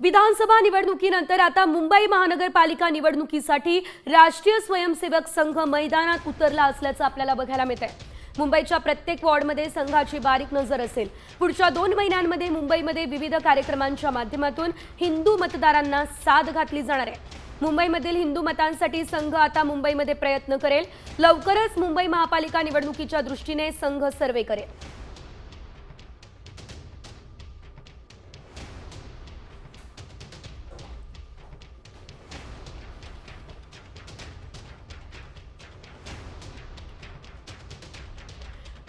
विधानसभा निवडणुकीनंतर आता मुंबई महानगरपालिका निवडणुकीसाठी राष्ट्रीय स्वयंसेवक संघ मैदानात उतरला असल्याचं आपल्याला बघायला मिळत आहे मुंबईच्या प्रत्येक वॉर्डमध्ये संघाची बारीक नजर असेल. पुढच्या दोन महिन्यांमध्ये मुंबईमध्ये विविध कार्यक्रमांच्या माध्यमातून हिंदू मतदारांना साथ घातली जाणार आहे. मुंबईमधील हिंदू मतांसाठी संघ आता मुंबईमध्ये प्रयत्न करेल. लवकरच मुंबई महापालिका निवडणुकीच्या दृष्टीने संघ सर्वे करेल.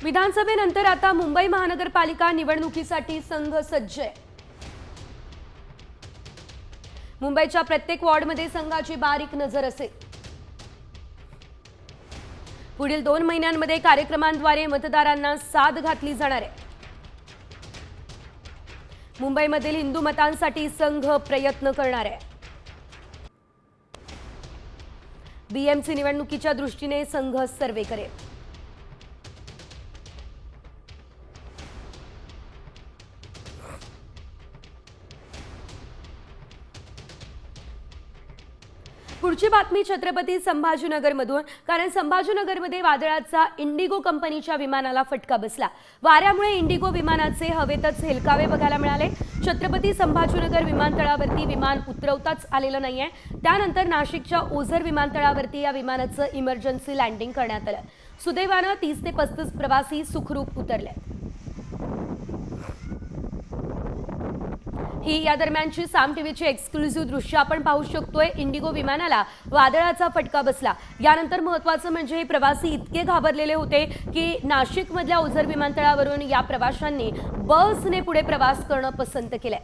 विधानसभेनंतर आता मुंबई महानगरपालिका निवडणुकीसाठी संघ सज्ज आहे. मुंबईच्या प्रत्येक वॉर्डमध्ये संघाची बारीक नजर असेल. पुढील दोन महिन्यांमध्ये कार्यक्रमांद्वारे मतदारांना साथ घातली जाणार आहे. मुंबईमधील हिंदू मतांसाठी संघ प्रयत्न करणार आहे. बीएमसी निवडणुकीच्या दृष्टीने संघ सर्वे करेल. पुढची बातमी छत्रपती संभाजीनगरमधून कारण संभाजीनगरमध्ये वादळाचा इंडिगो कंपनीच्या विमानाला फटका बसला. वाऱ्यामुळे इंडिगो विमानाचे हवेतच हेलकावे बघायला मिळाले. छत्रपती संभाजीनगर विमानतळावरती विमान उतरवताच आलेलं नाहीये. त्यानंतर नाशिकच्या ओझर विमानतळावरती या विमानाचं इमर्जन्सी लँडिंग करण्यात आलं. सुदैवानं तीस ते पस्तीस प्रवासी सुखरूप उतरले. ही या दरम्यानची साम टीव्हीची एक्सक्लुझिव्ह दृश्य आपण पाहू शकतोय. इंडिगो विमानाला वादळाचा फटका बसला. यानंतर महत्वाचं म्हणजे हे प्रवासी इतके घाबरलेले होते की नाशिकमधल्या ओझर विमानतळावरून या प्रवाशांनी बसने पुढे प्रवास करणं पसंत केलंय.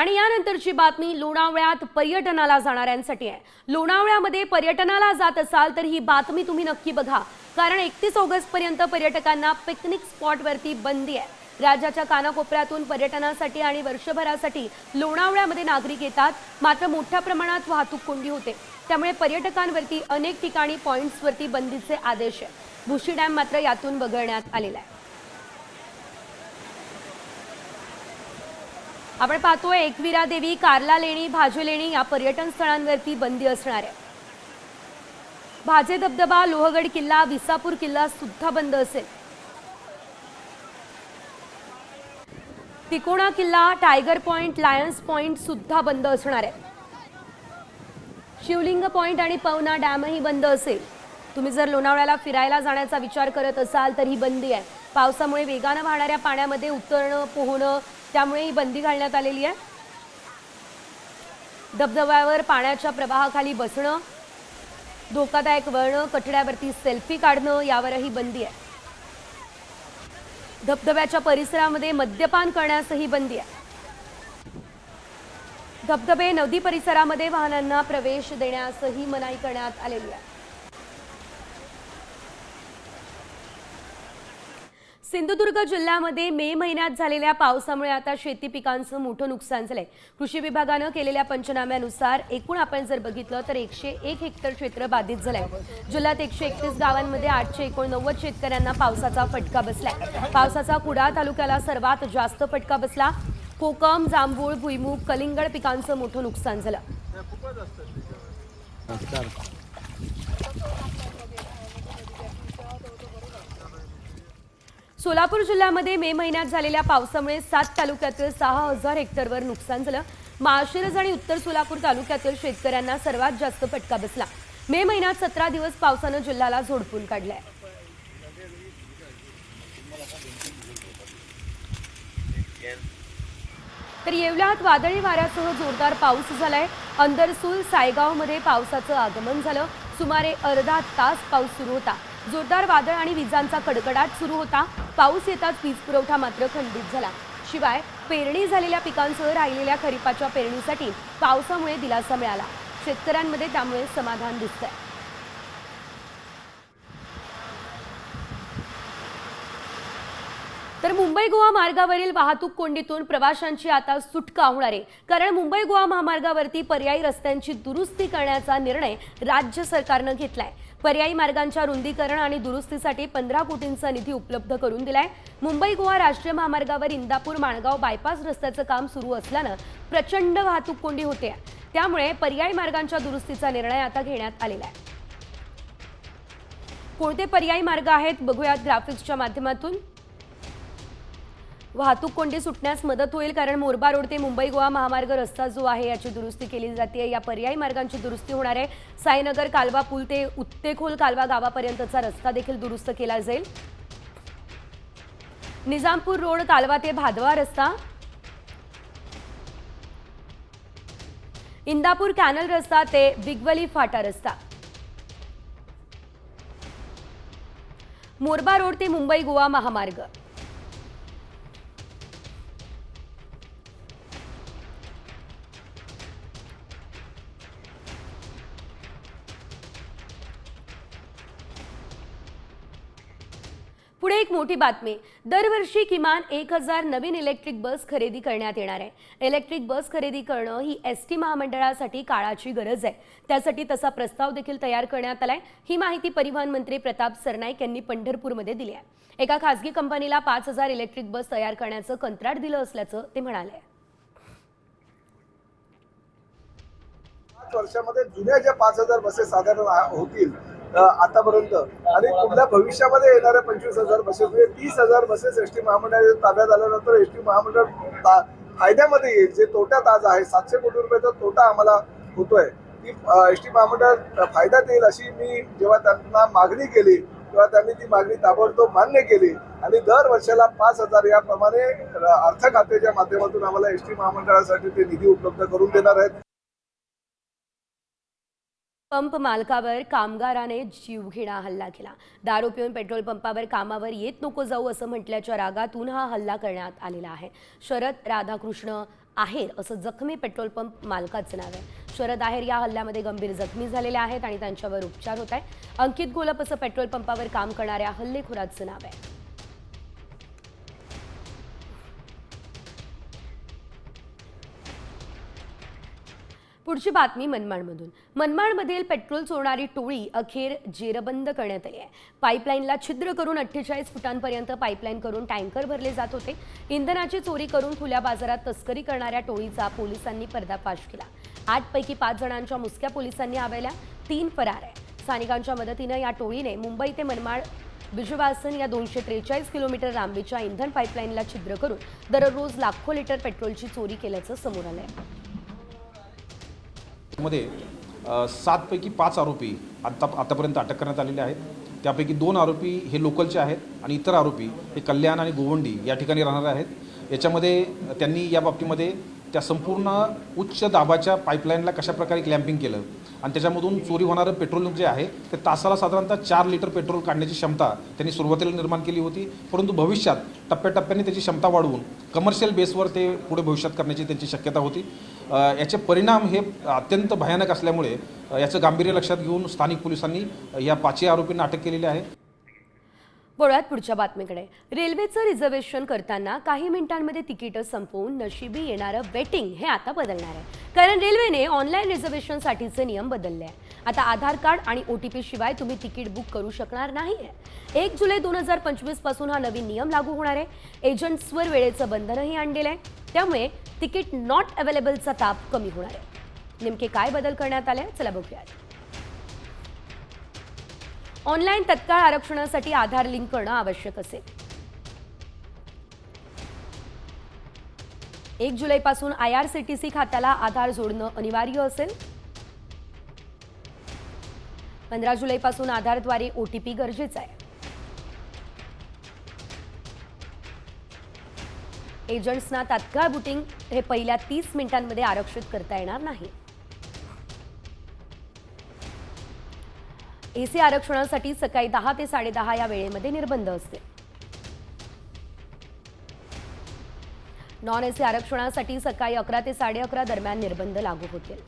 आणि यानंतरची बातमी लोणावळ्यात पर्यटनाला जाणाऱ्यांसाठी आहे. लोणावळ्यामध्ये पर्यटनाला जात असाल तर ही बातमी तुम्ही नक्की बघा. कारण एकतीस ऑगस्ट पर्यंत पर्यटकांना पिकनिक स्पॉटवरती बंदी आहे. राज्याच्या कानाकोपऱ्यातून पर्यटनासाठी आणि वर्षभरासाठी लोणावळ्यामध्ये नागरिक येतात. मात्र मोठ्या प्रमाणात वाहतूक कोंडी होते. त्यामुळे पर्यटकांवरती अनेक ठिकाणी पॉईंट्सवरती बंदीचे आदेश आहे. भुशी डॅम मात्र यातून वगळण्यात आलेला आहे. आपण पाहतोय एकविरा देवी कार्ला लेणी भाजे लेणी या पर्यटन स्थळांवरती बंदी असणार आहे. भाजे धबधबा लोहगड किल्ला विसापूर किल्ला सुद्धा बंद असेल. तिकोणा किल्ला टायगर पॉइंट लायन्स पॉइंट सुद्धा बंद असणार आहे. शिवलिंग पॉइंट आणि पवना डॅमही बंद असेल. तुम्ही जर लोणावळ्याला फिरायला जाण्याचा विचार करत असाल तर ही बंदी आहे. पावसामुळे वेगानं वाहणाऱ्या पाण्यामध्ये उतरणं पोहणं त्यामुळे ही बंदी घालण्यात आलेली आहे. धबधब्यावर पाण्याच्या प्रवाहाखाली बसणं धोकादायक वळणं कठड्यावरती सेल्फी काढणं यावरही बंदी आहे. धबधब्याच्या परिसरामध्ये मद्यपान करण्यासही बंदी आहे. धबधबे नदी परिसरामध्ये वाहनांना प्रवेश देण्यासही मनाई करण्यात आलेली आहे. सिंधुदुर्ग जिल्ह्यामध्ये मे महिन्यात झालेल्या पावसामुळे आता शेती पिकांचं मोठं नुकसान झालंय. कृषी विभागानं केलेल्या पंचनाम्यानुसार एकूण आपण जर बघितलं तर एकशे एक हेक्टर क्षेत्र बाधित झालंय. जिल्ह्यात एकशे एकतीस गावांमध्ये आठशे एकोणनव्वद शेतकऱ्यांना पावसाचा फटका बसलाय. पावसाचा कुडाळ तालुक्याला सर्वात जास्त फटका बसला. कोकम जांभूळ भुईमूग कलिंगड पिकांचं मोठं नुकसान झालं. सोलापूर जिल्ह्यामध्ये मे महिन्यात झालेल्या पावसामुळे सात तालुक्यातील सहा हजार हेक्टरवर नुकसान झालं. माळशिरज आणि उत्तर सोलापूर तालुक्यातील शेतकऱ्यांना सर्वात जास्त फटका बसला. मे महिन्यात सतरा दिवस पावसानं जिल्ह्याला झोडपून काढलाय. तर येवल्यात वादळी वाऱ्यासह जोरदार पाऊस झालाय. अंदरसूल सायगावमध्ये पावसाचं आगमन झालं. सुमारे अर्धा तास पाऊस सुरू होता. जोरदार वादळ आणि विजांचा कडकडाट सुरू होता. पाऊस येताच वीज पुरवठा मात्र खंडित झाला. शिवाय पेरणी झालेल्या पिकांसह राहिलेल्या खरीपाच्या पेरणीसाठी पावसामुळे दिलासा मिळाला. शेतकऱ्यांमध्ये त्यामुळे समाधान दिसतंय. तर मुंबई गोवा मार्गावरील वाहतूक कोंडीतून प्रवाशांची आता सुटका होणार आहे. कारण मुंबई गोवा महामार्गावरती पर्यायी रस्त्यांची दुरुस्ती करण्याचा निर्णय राज्य सरकारनं घेतलाय. पर्यायी मार्गांच्या रुंदीकरण आणि दुरुस्तीसाठी पंधरा कोटींचा निधी उपलब्ध करून दिलाय. मुंबई गोवा राष्ट्रीय महामार्गावर इंदापूर माणगाव बायपास रस्त्याचं काम सुरू असल्यानं प्रचंड वाहतूक कोंडी होते. त्यामुळे पर्यायी मार्गांच्या दुरुस्तीचा निर्णय आता घेण्यात आलेला आहे. कोणते पर्यायी मार्ग आहेत? बघूयात ग्राफिक्सच्या माध्यमातून. वाहतूक कोंडी सुटण्यास मदत होईल कारण मोरबा रोड ते मुंबई गोवा महामार्ग रस्ता जो आहे याची दुरुस्ती केली जाते. या पर्यायी मार्गांची दुरुस्ती होणार आहे. साईनगर कालवा पूल ते उत्तेखोल कालवा गावापर्यंतचा रस्ता देखील दुरुस्त केला जाईल. निजामपूर रोड कालवा ते भादवा रस्ता. इंदापूर कॅनल रस्ता ते बिगवली फाटा रस्ता. मोरबा रोड ते मुंबई गोवा महामार्ग. एक मोठी बातमी. दरवर्षी किमान एक हजार नवीन इलेक्ट्रिक बस खरेदी करण्यात येणार आहे. इलेक्ट्रिक बस खरेदी करणं ही एस टी महामंडळासाठी काळाची गरज आहे. त्यासाठी तसा प्रस्ताव देखील तयार करण्यात आलाय. ही माहिती परिवहन मंत्री प्रताप सरनाईक यांनी पंढरपूरमध्ये दिली आहे. एका खासगी कंपनीला पाच हजार इलेक्ट्रिक बस तयार करण्याचं कंत्राट दिलं असल्याचं ते म्हणाले. वर्षामध्ये जुन्या ज्या पाच हजार बसेस साधारण होतील आतापर्यंत. आणि पुढल्या भविष्यामध्ये येणाऱ्या पंचवीस हजार बसेस म्हणजे तीस हजार बसेस एस टी महामंडळाच्या ताब्यात आल्यानंतर एस टी महामंडळ ता- फायद्यामध्ये येईल. जे तोट्यात आज आहे सातशे कोटी रुपयाचा तोटा आम्हाला होतोय. ती एस टी महामंडळ फायद्यात येईल अशी मी जेव्हा त्यांना मागणी केली तेव्हा त्यांनी ती मागणी ताबडतोब मान्य केली. आणि दर वर्षाला पाच हजार याप्रमाणे अर्थ खात्याच्या माध्यमातून आम्हाला एस टी महामंडळासाठी ते निधी उपलब्ध करून देणार आहेत. पंप मालकावर कामगाराने जीवघेणा हल्ला केला. दारू पिऊन पेट्रोल पंपावर कामावर येत नको जाऊ असं म्हटल्याच्या रागातून हा हल्ला करण्यात आलेला आहे. शरद राधाकृष्ण आहेर असं जखमी पेट्रोल पंप मालकाचं नाव आहे. शरद आहेर या हल्ल्यामध्ये गंभीर जखमी झालेले आहेत आणि त्यांच्यावर उपचार होत आहे अंकित गोलप असं पेट्रोल पंपावर काम करणाऱ्या हल्लेखोराचं नाव आहे. पुढची बातमी मनमाडमधून. मनमाडमधील पेट्रोल चोरणारी टोळी अखेर जेरबंद करण्यात आली आहे. पाईपलाईनला छिद्र करून अठ्ठेचाळीस फुटांपर्यंत पाईपलाईन करून टँकर भरले जात होते. इंधनाची चोरी करून खुल्या बाजारात तस्करी करणाऱ्या टोळीचा पोलिसांनी पर्दाफाश केला. आठपैकी पाच जणांच्या मुसक्या पोलिसांनी आवेल्या तीन फरार आहे स्थानिकांच्या मदतीनं या टोळीने मुंबई ते मनमाड बिजुवासन या दोनशे त्रेचाळीस किलोमीटर लांबीच्या इंधन पाईपलाईनला छिद्र करून दररोज लाखो लिटर पेट्रोलची चोरी केल्याचं समोर आलं आहे मध्ये सातपैकी पाच आरोपी आता आतापर्यंत अटक करण्यात आलेले आहेत. त्यापैकी दोन आरोपी हे लोकलचे आहेत आणि इतर आरोपी हे कल्याण आणि गोवंडी या ठिकाणी राहणारे आहेत. याच्यामध्ये त्यांनी या बाबतीमध्ये त्या संपूर्ण उच्च दाबाच्या पाईपलाईनला कशाप्रकारे क्लॅम्पिंग केलं आणि त्याच्यामधून चोरी होणारं पेट्रोल जे आहे ते तासाला साधारणतः चार लिटर पेट्रोल काढण्याची क्षमता त्यांनी सुरुवातीला निर्माण केली होती. परंतु भविष्यात टप्प्याटप्प्याने त्याची क्षमता वाढवून कमर्शियल बेसवर ते पुढे भविष्यात करण्याची त्यांची शक्यता होती. याचे परिणाम हे अत्यंत भयानक असल्यामुळे याचं गांभीर्य लक्षात घेऊन स्थानिक पोलिसांनी या पाचही आरोपींना अटक केलेली आहे. वळूयात पुढच्या बातमीकडे. रेल्वेचं रिझर्वेशन करताना काही मिनिटांमध्ये तिकीटं संपवून नशिबी येणारं वेटिंग हे आता बदलणार आहे. कारण रेल्वेने ऑनलाईन रिझर्वेशनसाठीचे नियम बदलले आहे आता आधार कार्ड आणि ओ टी पी शिवाय तुम्ही तिकीट बुक करू शकणार नाही आहे एक जुलै दोन हजार पंचवीसपासून हा नवीन नियम लागू होणार आहे. एजंट्सवर वेळेचं बंधनही आणलेलं आहे. त्यामुळे तिकीट नॉट अवेलेबलचा ताप कमी होणार आहे. नेमके काय बदल करण्यात आले? चला बघूयात. ऑनलाईन तत्काळ आरक्षणासाठी आधार लिंक करणं आवश्यक असेल. एक जुलैपासून I R C T C खात्याला आधार जोडणं अनिवार्य असेल. पंधरा जुलैपासून आधारद्वारे ओ टी पी गरजेचं आहे. एजंट्सना तात्काळ बुकिंग हे पहिल्या तीस मिनिटांमध्ये आरक्षित करता येणार नाही. एसी आरक्षणासाठी सकाळी दहा ते साडेदहा या वेळेमध्ये निर्बंध असतील नॉन एसी आरक्षणासाठी सकाळी अकरा ते साडे अकरा दरम्यान निर्बंध लागू होतील.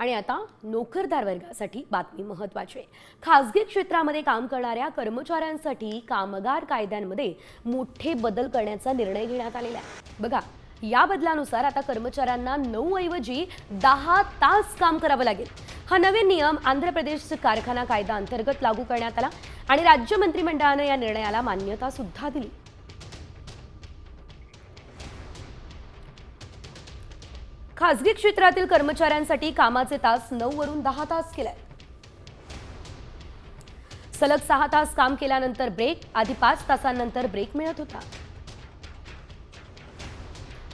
आणि आता नोकरदार वर्गासाठी बातमी महत्वाची आहे. खासगी क्षेत्रामध्ये काम करणाऱ्या कर्मचाऱ्यांसाठी कामगार कायद्यांमध्ये मोठे बदल करण्याचा निर्णय घेण्यात आलेला आहे. बघा या बदलानुसार आता कर्मचाऱ्यांना नऊ ऐवजी दहा तास काम करावं लागेल. हा नवीन नियम आंध्र प्रदेश कारखाना कायदा अंतर्गत लागू करण्यात आला आणि राज्य मंत्रिमंडळानं या निर्णयाला मान्यता सुद्धा दिली. खासगी क्षेत्रातील कर्मचाऱ्यांसाठी कामाचे तास नऊ वरून दहा तास केलाय सलग सहा तास काम केल्यानंतर ब्रेक आधी पाच तासांनंतर ब्रेक मिळत होता.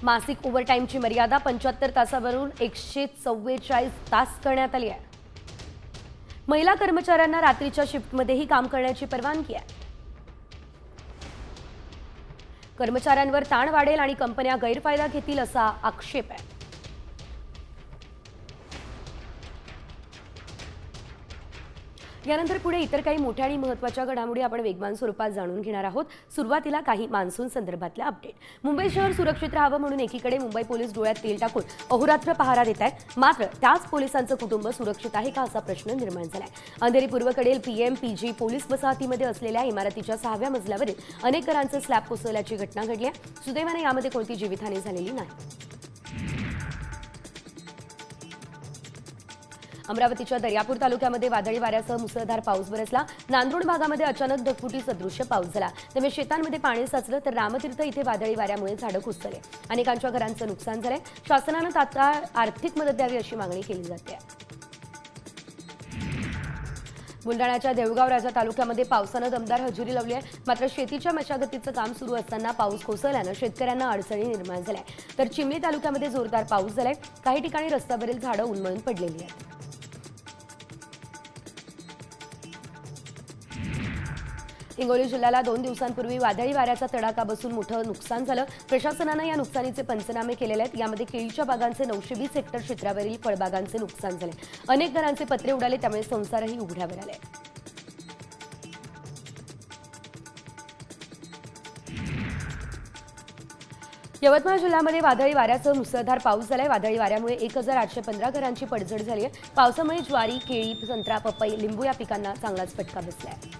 मासिक ओव्हरटाईमची मर्यादा पंच्याहत्तर तासावरून एकशे चव्वेचाळीस तास करण्यात आली आहे. महिला कर्मचाऱ्यांना रात्रीच्या शिफ्टमध्येही काम करण्याची परवानगी आहे. कर्मचाऱ्यांवर ताण वाढेल आणि कंपन्या गैरफायदा घेतील असा आक्षेप आहे. यानंतर पुढे इतर काही मोठ्या आणि महत्त्वाच्या घडामोडी आपण वेगवान स्वरूपात जाणून घेणार आहोत. सुरुवातीला काही मान्सून संदर्भातल्या अपडेट मुंबई शहर सुरक्षित राहावं म्हणून एकीकडे मुंबई पोलीस डोळ्यात तेल टाकून अहोरात्र पहारा देत आहेत मात्र त्याच पोलिसांचं कुटुंब सुरक्षित आहे का असा प्रश्न निर्माण झालाय. अंधेरी पूर्वकडील पीएम पीजी पोलीस वसाहतीमध्ये असलेल्या इमारतीच्या सहाव्या मजल्यावरील अनेक घरांचे स्लॅब कोसळल्याची घटना घडली आहे. सुदैवाने यामध्ये कोणती जीवितहानी झालेली नाही. अमरावतीच्या दर्यापूर तालुक्यामध्ये वादळी वाऱ्यासह मुसळधार पाऊस बरसला. नांदूर भागामध्ये अचानक ढगफुटी सदृश्य पाऊस झाला. त्यामुळे शेतांमध्ये पाणी साचलं तर रामतीर्थ इथे वादळी वाऱ्यामुळे झाडं कुसले अनेकांच्या घरांचं नुकसान झालंय. शासनानं तात्काळ आर्थिक मदत द्यावी अशी मागणी केली जाते. बुलढाण्याच्या देऊळगाव राजा तालुक्यामध्ये पावसानं दमदार हजेरी लावली आहे. मात्र शेतीच्या मशागतीचं काम सुरू असताना पाऊस कोसळल्यानं शेतकऱ्यांना अडचणी निर्माण झाल्या तर चिमणी तालुक्यामध्ये जोरदार पाऊस झालाय. काही ठिकाणी रस्त्यावरील झाडं उन्मळून पडलेली आहेत. हिंगोली जिल्ह्याला दोन दिवसांपूर्वी वादळी वाऱ्याचा तडाखा बसून मोठं नुकसान झालं. प्रशासनानं या नुकसानीचे पंचनामे केलेले आहेत. यामध्ये केळीच्या बागांचे नऊशे वीस हेक्टर क्षेत्रावरील फळबागांचे नुकसान झाले. अनेक घरांचे पत्रे उडाले त्यामुळे संसारही उघड्यावर आले यवतमाळ जिल्ह्यामध्ये वादळी वाऱ्यासह मुसळधार पाऊस झालाय. वादळी वाऱ्यामुळे एक हजार आठशे पंधरा घरांची पडझड झाली आहे पावसामुळे ज्वारी केळी संत्रा पपई लिंबू या पिकांना चांगलाच फटका बसलाय.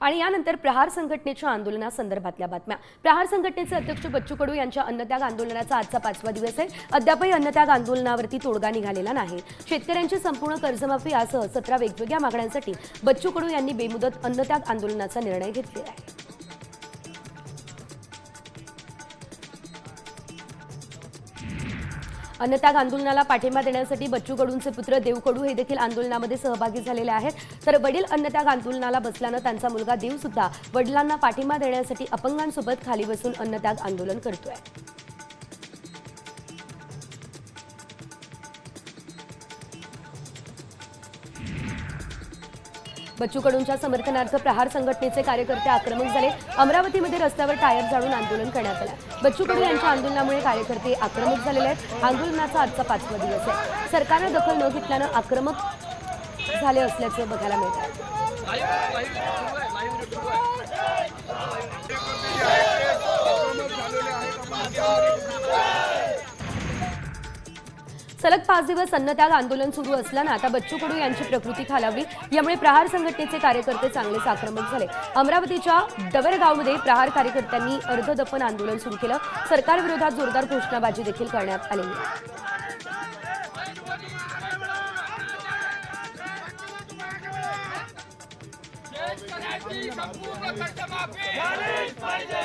आणि यानंतर प्रहार संघटनेच्या आंदोलनासंदर्भातल्या बातम्या. प्रहार संघटनेचे अध्यक्ष बच्चू कडू यांच्या अन्नत्याग आंदोलनाचा आजचा पाचवा दिवस आहे. अद्यापही अन्नत्याग आंदोलनावरती तोडगा निघालेला नाही. शेतकऱ्यांची संपूर्ण कर्जमाफी यासह सतरा वेगवेगळ्या मागण्यांसाठी बच्चू कडू यांनी बेमुदत अन्नत्याग आंदोलनाचा निर्णय घेतलेला आहे. अन्नत्याग आंदोलनाला पाठिंबा देण्यासाठी बच्चू कडूंचे पुत्र देव कडू हे देखील आंदोलनामध्ये सहभागी झालेले आहेत. तर वडील अन्नत्याग आंदोलनाला बसल्यानं त्यांचा मुलगा देव सुद्धा वडिलांना पाठिंबा देण्यासाठी अपंगांसोबत खाली बसून अन्नत्याग आंदोलन करतोय. बच्चू कडूंच्या समर्थनार्थ प्रहार संघटनेचे कार्यकर्ते आक्रमक झाले. अमरावतीमध्ये रस्त्यावर टायर जाळून आंदोलन करण्यात आलं. बच्चू कडू यांच्या आंदोलनामुळे कार्यकर्ते आक्रमक झालेले आहेत. आंदोलनाचा आजचा पाचवा दिवस आहे. सरकारनं दखल न घेतल्यानं आक्रमक झाले असल्याचं बघायला मिळतं सलग पाच दिवस अन्नत्याग आंदोलन सुरू असल्यानं आता बच्चू कडू यांची प्रकृती खालावली. यामुळे प्रहार संघटनेचे कार्यकर्ते चांगलेच आक्रमक झाले. अमरावतीच्या डवरगावमध्ये प्रहार कार्यकर्त्यांनी अर्धदफन आंदोलन सुरू केलं. सरकारविरोधात जोरदार घोषणाबाजी देखील करण्यात आलेली पाहिजे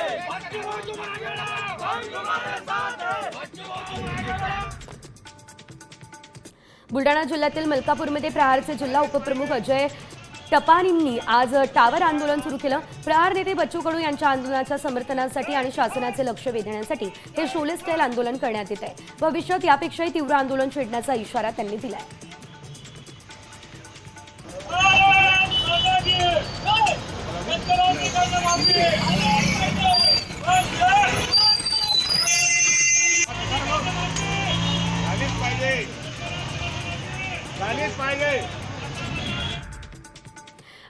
बुलढाणा जिल्ह्यातील मलकापूरमध्ये प्रहारचे जिल्हा उपप्रमुख अजय टपानींनी आज टावर आंदोलन सुरू केलं प्रहार नेते बच्चू कडू यांच्या आंदोलनाच्या समर्थनासाठी आणि शासनाचे लक्ष वेधण्यासाठी हे शोले स्टाईल आंदोलन करण्यात येत आहे भविष्यात यापेक्षाही तीव्र आंदोलन छेडण्याचा इशारा त्यांनी दिलाय शेतकऱ्याची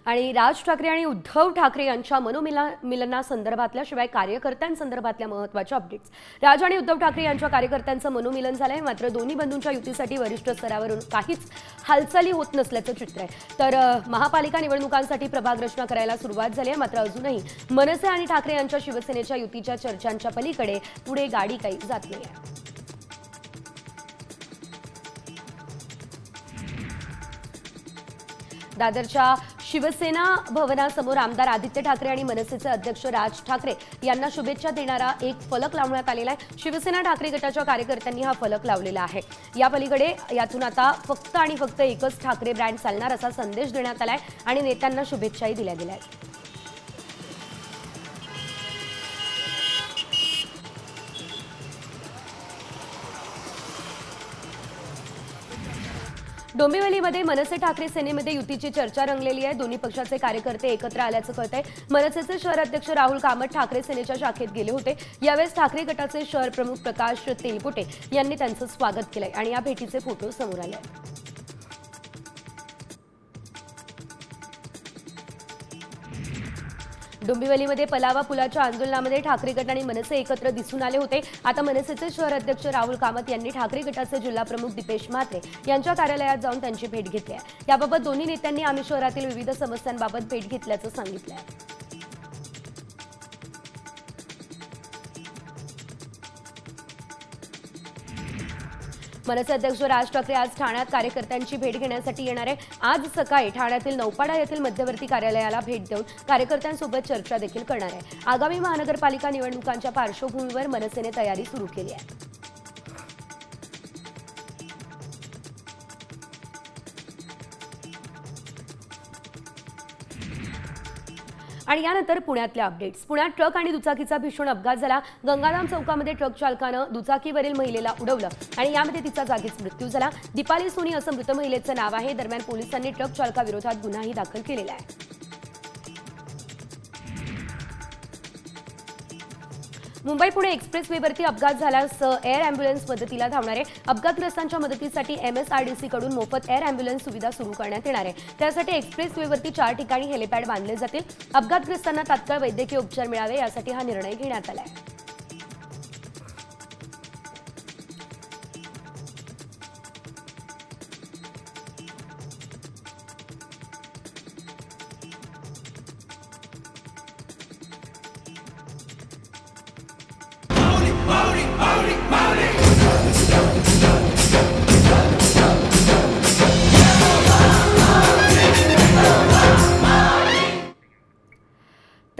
आणि राज ठाकरे आणि उद्धव ठाकरे यांच्या मनोमिला मिलनासंदर्भातल्या शिवाय कार्यकर्त्यांसंदर्भातल्या महत्त्वाच्या अपडेट्स राज आणि उद्धव ठाकरे यांच्या कार्यकर्त्यांचं मनोमिलन झालंय. मात्र दोन्ही बंधूंच्या युतीसाठी वरिष्ठ स्तरावरून काहीच हालचाली होत नसल्याचं चित्र आहे. तर महापालिका निवडणुकांसाठी प्रभाग रचना करायला सुरुवात झाली आहे. मात्र अजूनही मनसे आणि ठाकरे यांच्या शिवसेनेच्या युतीच्या चर्चांच्या पलीकडे पुढे गाडी काही जात नाही आहे. दादरच्या शिवसेना भवनासमोर आमदार आदित्य ठाकरे आणि मनसेचे अध्यक्ष राज ठाकरे यांना शुभेच्छा देणारा एक फलक लावण्यात आलेला आहे. शिवसेना ठाकरे गटाच्या कार्यकर्त्यांनी हा फलक लावलेला आहे. या पलीकडे यातून आता फक्त आणि फक्त एकच ठाकरे ब्रँड चालणार असा संदेश देण्यात आलाय आणि नेत्यांना शुभेच्छाही दिल्या गेल्या आहेत. डोंबिवलीमध्ये मनसे ठाकरे सेनेमध्ये युतीची चर्चा रंगलेली आहे. दोन्ही पक्षाचे कार्यकर्ते एकत्र आल्याचं कळतंय. मनसेचे शहर अध्यक्ष राहुल कामत ठाकरे सेनेच्या शाखेत गेले होते. यावेळेस ठाकरे गटाचे शहर प्रमुख प्रकाश तेलपुटे यांनी त्यांचं स्वागत केलंय आणि या भेटीचे फोटो समोर आले डोंबिवलीमध्ये पलावा पुलाच्या आंदोलनामध्ये ठाकरे गट आणि मनसे एकत्र दिसून आले होते. आता मनसेचे शहर अध्यक्ष राहुल कामत यांनी ठाकरे गटाचे जिल्हा प्रमुख दीपेश म्हात्रे यांच्या कार्यालयात जाऊन त्यांची भेट घेतली आहे. याबाबत दोन्ही नेत्यांनी आम्ही शहरातील विविध समस्यांबाबत भेट घेतल्याचं सांगितलं आहे मनसे अध्यक्ष राज ठाकरे आज ठाण्यात कार्यकर्त्यांची भेट घेण्यासाठी येणार आहे. आज सकाळी ठाण्यातील नौपाडा येथील मध्यवर्ती कार्यालयाला भेट देऊन कार्यकर्त्यांसोबत चर्चा देखील करणार आहे. आगामी महानगरपालिका निवडणुकांच्या पार्श्वभूमीवर मनसेने तयारी सुरू केली आहे. आणि यानंतर पुण्यातल्या अपडेट्स पुण्यात ट्रक आणि दुचाकीचा भीषण अपघात झाला. गंगाराम चौकामध्ये ट्रक चालकानं दुचाकीवरील महिलेला उडवलं आणि यामध्ये तिचा जागीच मृत्यू झाला. दीपाली सोनी असं मृत महिलेचं नाव आहे. दरम्यान पोलिसांनी ट्रक चालकाविरोधात गुन्हाही दाखल केलेला आहे. मुंबई पुणे एक्सप्रेस वेवरती अपघात झाल्यास एअर अँब्युलन्स मदतीला धावणारे अपघातग्रस्तांच्या मदतीसाठी एमएसआरडीसी कडून मोफत एअर अँब्युलन्स सुविधा सुरू करण्यात येणार आहे. त्यासाठी एक्सप्रेस वेवरती चार ठिकाणी हेलिपॅड बांधले जातील. अपघातग्रस्तांना तात्काळ वैद्यकीय उपचार मिळावे यासाठी हा निर्णय घेण्यात आला आहे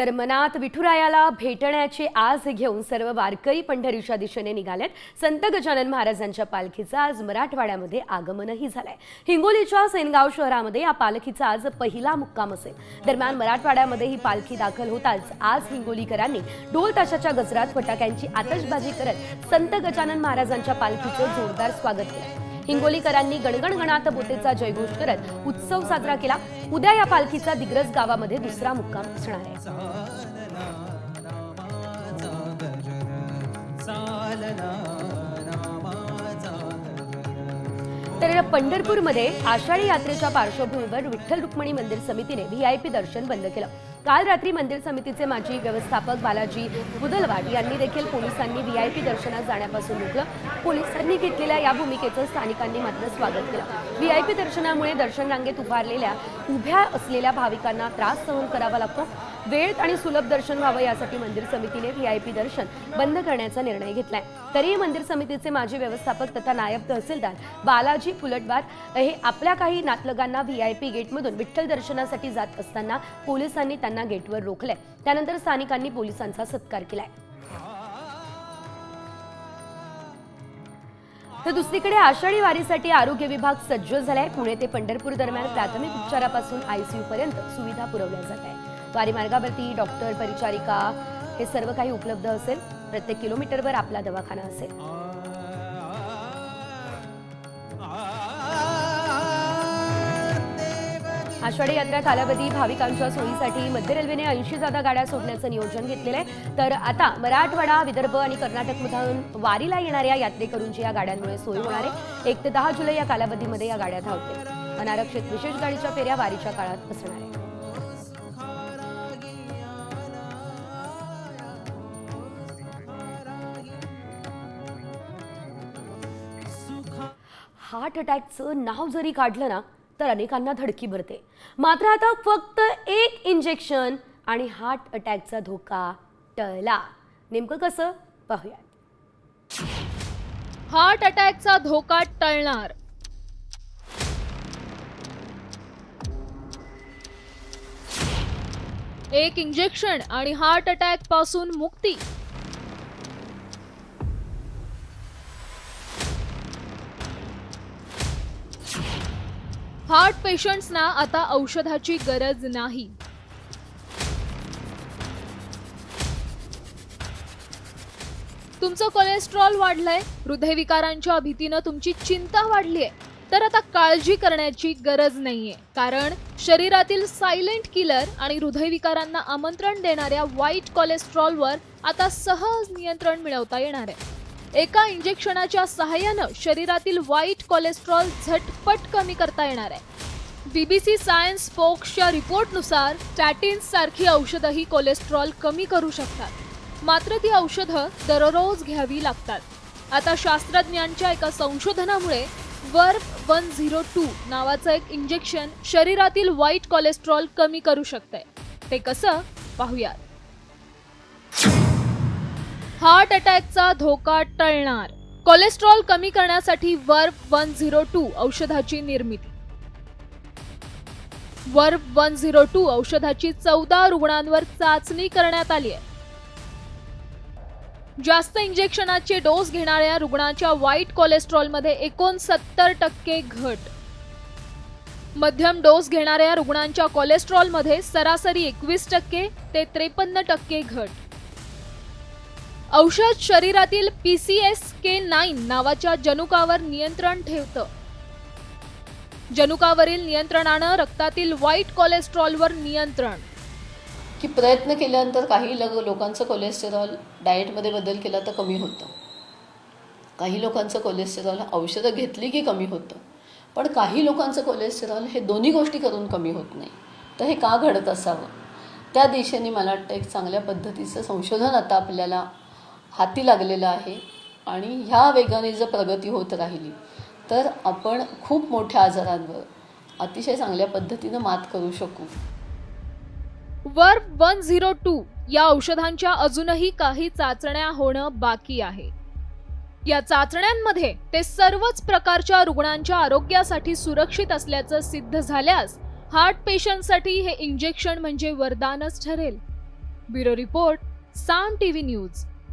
तर मनात विठुरायाला भेटण्याचे आज घेऊन सर्व वारकरी पंढरीच्या दिशेने निघालेत. संत गजानन महाराजांच्या पालखीचं आज मराठवाड्यामध्ये आगमनही झालंय. हिंगोलीच्या सेनगाव शहरामध्ये या पालखीचा आज पहिला मुक्काम असेल. दरम्यान मराठवाड्यामध्ये ही पालखी दाखल होताच आज हिंगोलीकरांनी ढोल ताशाच्या गजरात फटाक्यांची आतषबाजी करत संत गजानन महाराजांच्या पालखीचं जोरदार स्वागत केलं. हिंगोलीकरांनी गणगणगणात बोतेचा जयघोष करत उत्सव साजरा केला. उद्या या पालखीचा दिग्रज गावामध्ये दुसरा मुक्काम असणार आहे. तर पंढरपूरमध्ये आषाढी यात्रेच्या पार्श्वभूमीवर विठ्ठल रुक्मिणी मंदिर समितीने व्हीआयपी दर्शन बंद केलं. काल रात्री मंदिर समितीचे माजी व्यवस्थापक बालाजी बुदलवाड यांनी देखील पोलिसांनी व्ही आय पी दर्शनात जाण्यापासून रोखलं. पोलिसांनी घेतलेल्या या भूमिकेचं स्थानिकांनी मात्र स्वागत केलं. व्ही आय पी दर्शनामुळे दर्शन रांगेत उभारलेल्या उभ्या असलेल्या भाविकांना त्रास सहन करावा लागतो. वेळेत आणि सुलभ दर्शन व्हावं यासाठी मंदिर समितीने व्ही आय पी दर्शन बंद करण्याचा निर्णय घेतलाय. तरीही मंदिर समितीचे माजी व्यवस्थापक तथा नायब तहसीलदार बालाजी फुलटवार हे आपल्या काही नातलगांना व्ही आय पी गेटमधून विठ्ठल दर्शनासाठी जात असताना पोलिसांनी त्यांना गेटवर रोखलंय. त्यानंतर स्थानिकांनी पोलिसांचा सत्कार केलाय. तर दुसरीकडे आषाढी वारीसाठी आरोग्य विभाग सज्ज झालाय. पुणे ते पंढरपूर दरम्यान प्राथमिक उपचारापासून आयसीयू पर्यंत सुविधा पुरवल्या जात आहे वारी मार्गावरती डॉक्टर परिचारिका हे सर्व काही उपलब्ध असेल. प्रत्येक किलोमीटरवर आपला दवाखाना असेल. आषाढी यात्रा कालावधी भाविकांच्या सोयीसाठी मध्य रेल्वेने ऐंशी जादा गाड्या सोडण्याचं नियोजन घेतलेलं आहे. तर आता मराठवाडा विदर्भ आणि कर्नाटकमधून वारीला येणाऱ्या यात्रेकरूंची या गाड्यांमुळे सोय होणार आहे. एक ते दहा जुलै या कालावधीमध्ये या गाड्या धावतील. अनारक्षित विशेष गाडीच्या फेऱ्या वारीच्या काळात असणार आहे हार्ट अटॅकचं नाव जरी काढलं ना तर अनेकांना धडकी भरते. मात्र आता फक्त एक इंजेक्शन आणि हार्ट अटॅकचा धोका टळला. नेमकं कसं? पाहूया हार्ट अटॅकचा धोका टळणार. एक इंजेक्शन आणि हार्ट अटॅकपासून मुक्ती. हार्ट पेशंट्सना आता औषधाची गरज नाही. तुमचं कोलेस्ट्रॉल वाढलंय हृदयविकारांच्या भीतीनं तुमची चिंता वाढली आहे तर आता काळजी करण्याची गरज नाहीये. कारण शरीरातील सायलेंट किलर आणि हृदयविकारांना आमंत्रण देणाऱ्या वाईट कोलेस्ट्रॉलवर आता सहज नियंत्रण मिळवता येणार आहे. एका इंजेक्शनाच्या सहाय्यानं शरीरातील वाईट कोलेस्ट्रॉल झटपट कमी करता येणार आहे. बीबीसी सायन्स फोक्सच्या रिपोर्टनुसार स्टॅटिन्स सारखी औषधंही कोलेस्ट्रॉल कमी करू शकतात. मात्र ती औषधं दररोज घ्यावी लागतात. आता शास्त्रज्ञांच्या एका संशोधनामुळे वर्फ वन झिरो टू नावाचं एक इंजेक्शन शरीरातील वाईट कोलेस्ट्रॉल कमी करू शकतंय. ते कसं? पाहूयात. हार्ट अटॅकचा धोका टळणार. कोलेस्ट्रॉल कमी करण्यासाठी वर्फ वन झिरो टू औषधाची निर्मिती. वर्फ वन झिरो टू औषधाची चौदा रुग्णांवर चाचणी करण्यात आली आहे. जास्त इंजेक्शनाचे डोस घेणाऱ्या रुग्णाच्या वाईट कोलेस्ट्रॉलमध्ये एकोणसत्तर टक्के घट. मध्यम डोस घेणाऱ्या रुग्णांच्या कोलेस्ट्रॉलमध्ये सरासरी एकवीस टक्के ते त्रेपन्न टक्के घट. औषध शरीरातील P C S K nine नावाच्या जनुकावर नियंत्रण ठेवतं. जनुकावरील नियंत्रणानं रक्तातील वाईट कोलेस्ट्रॉलवर नियंत्रण. की प्रयत्न केल्यानंतर काही लग लोकांचं कोलेस्टेरॉल डाएटमध्ये बदल केला तर कमी होतं. काही लोकांचं कोलेस्टेरॉल औषधं घेतली की कमी होतं. पण काही लोकांचं कोलेस्टेरॉल हे दोन्ही गोष्टी करून कमी होत नाही. तर हे का घडत असावं? त्या दिशेने मला वाटतं एक चांगल्या पद्धतीचं संशोधन आता आपल्याला हाती लागलेलं आहे आणि ह्या वेगाने जर प्रगती होत राहिली तर आपण खूप मोठ्या आजारांवर अतिशय चांगल्या पद्धतीनं मात करू शकू. वर वन झिरो टू या औषधांच्या अजूनही काही चाचण्या होणं बाकी आहे. या चाचण्यांमध्ये ते सर्वच प्रकारच्या रुग्णांच्या आरोग्यासाठी सुरक्षित असल्याचं सिद्ध झाल्यास हार्ट पेशंटसाठी हे इंजेक्शन म्हणजे वरदानच ठरेल. Bureau report Saam TV news.